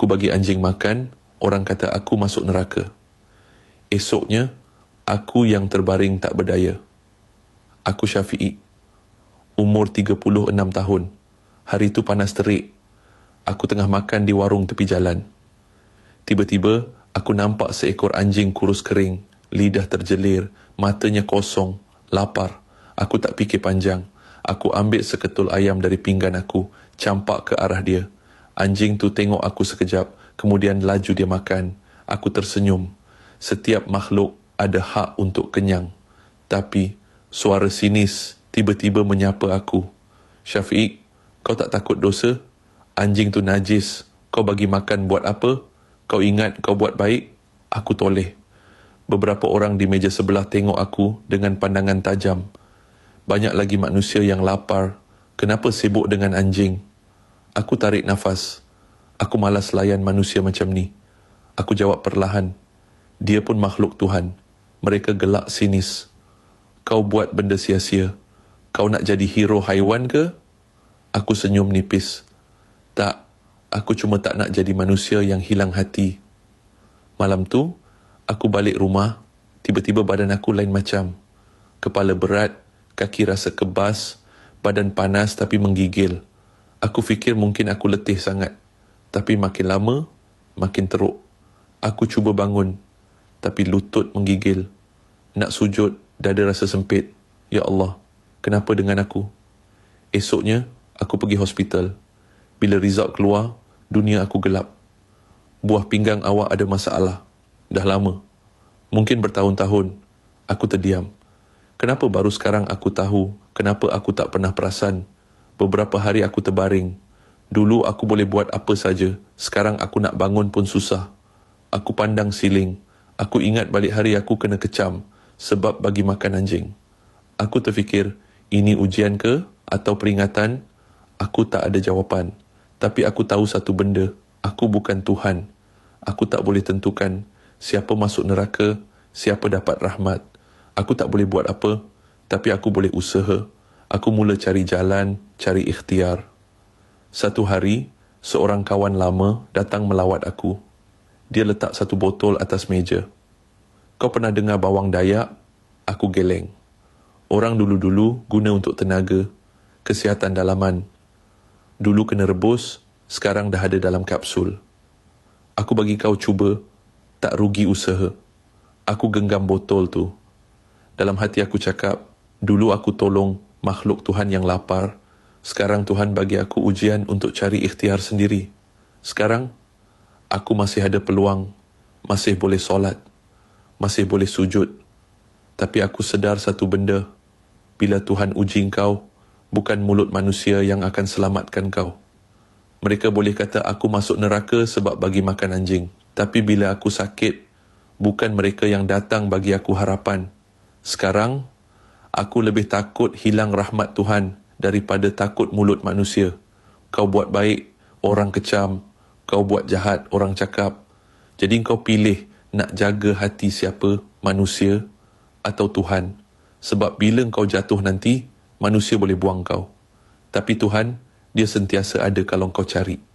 Aku bagi anjing makan, orang kata aku masuk neraka. Esoknya, aku yang terbaring tak berdaya. Aku Syafi'i. Umur 36 tahun. Hari itu panas terik. Aku tengah makan di warung tepi jalan. Tiba-tiba, aku nampak seekor anjing kurus kering, lidah terjelir, matanya kosong, lapar. Aku tak fikir panjang. Aku ambil seketul ayam dari pinggan aku, campak ke arah dia. Anjing tu tengok aku sekejap, kemudian laju dia makan. Aku tersenyum. Setiap makhluk ada hak untuk kenyang. Tapi, suara sinis tiba-tiba menyapa aku. Syafiq, kau tak takut dosa? Anjing tu najis. Kau bagi makan buat apa? Kau ingat kau buat baik? Aku toleh. Beberapa orang di meja sebelah tengok aku dengan pandangan tajam. Banyak lagi manusia yang lapar. Kenapa sibuk dengan anjing? Aku tarik nafas. Aku malas layan manusia macam ni. Aku jawab perlahan. Dia pun makhluk Tuhan. Mereka gelak sinis. Kau buat benda sia-sia. Kau nak jadi hero haiwan ke? Aku senyum nipis. Tak, aku cuma tak nak jadi manusia yang hilang hati. Malam tu, aku balik rumah, tiba-tiba badan aku lain macam. Kepala berat, kaki rasa kebas, badan panas tapi menggigil. Aku fikir mungkin aku letih sangat. Tapi makin lama, makin teruk. Aku cuba bangun. Tapi lutut menggigil. Nak sujud, dada rasa sempit. Ya Allah, kenapa dengan aku? Esoknya, aku pergi hospital. Bila result keluar, dunia aku gelap. Buah pinggang awak ada masalah. Dah lama. Mungkin bertahun-tahun. Aku terdiam. Kenapa baru sekarang aku tahu kenapa aku tak pernah perasan Beberapa hari aku terbaring. Dulu aku boleh buat apa saja. Sekarang aku nak bangun pun susah. Aku pandang siling. Aku ingat balik hari aku kena kecam sebab bagi makan anjing. Aku terfikir, ini ujian ke atau peringatan? Aku tak ada jawapan. Tapi aku tahu satu benda. Aku bukan Tuhan. Aku tak boleh tentukan siapa masuk neraka, siapa dapat rahmat. Aku tak boleh buat apa, tapi aku boleh usaha aku mula cari jalan, cari ikhtiar. Satu hari, seorang kawan lama datang melawat aku. Dia letak satu botol atas meja. Kau pernah dengar bawang dayak? Aku geleng. Orang dulu-dulu guna untuk tenaga, kesihatan dalaman. Dulu kena rebus, sekarang dah ada dalam kapsul. Aku bagi kau cuba, tak rugi usaha. Aku genggam botol tu. Dalam hati aku cakap, dulu aku tolong makhluk Tuhan yang lapar, sekarang Tuhan bagi aku ujian untuk cari ikhtiar sendiri. Sekarang, aku masih ada peluang, masih boleh solat, masih boleh sujud. Tapi aku sedar satu benda, bila Tuhan uji kau, bukan mulut manusia yang akan selamatkan kau. Mereka boleh kata aku masuk neraka sebab bagi makan anjing. Tapi bila aku sakit, bukan mereka yang datang bagi aku harapan. Sekarang, aku lebih takut hilang rahmat Tuhan daripada takut mulut manusia. Kau buat baik, orang kecam. Kau buat jahat, orang cakap. Jadi kau pilih nak jaga hati siapa, manusia atau Tuhan. Sebab bila kau jatuh nanti, manusia boleh buang kau. Tapi Tuhan, dia sentiasa ada kalau kau cari.